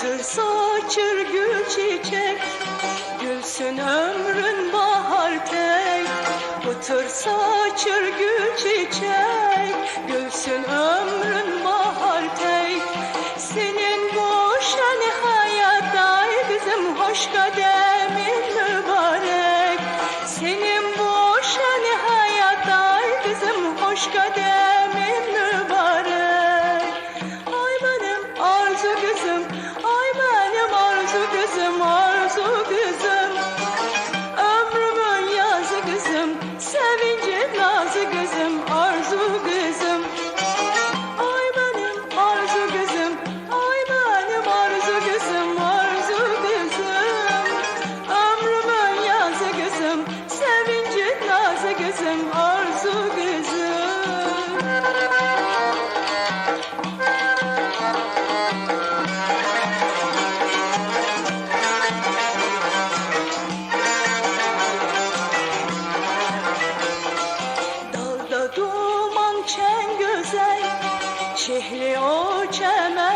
Satır saçır gül çiçek. Gülsün ömrün bahar tek. Batır saçır gül çiçek. Gülsün ömrün bahar tek. Senin bu şen hayat ay bizim hoş kader. şehri o çemen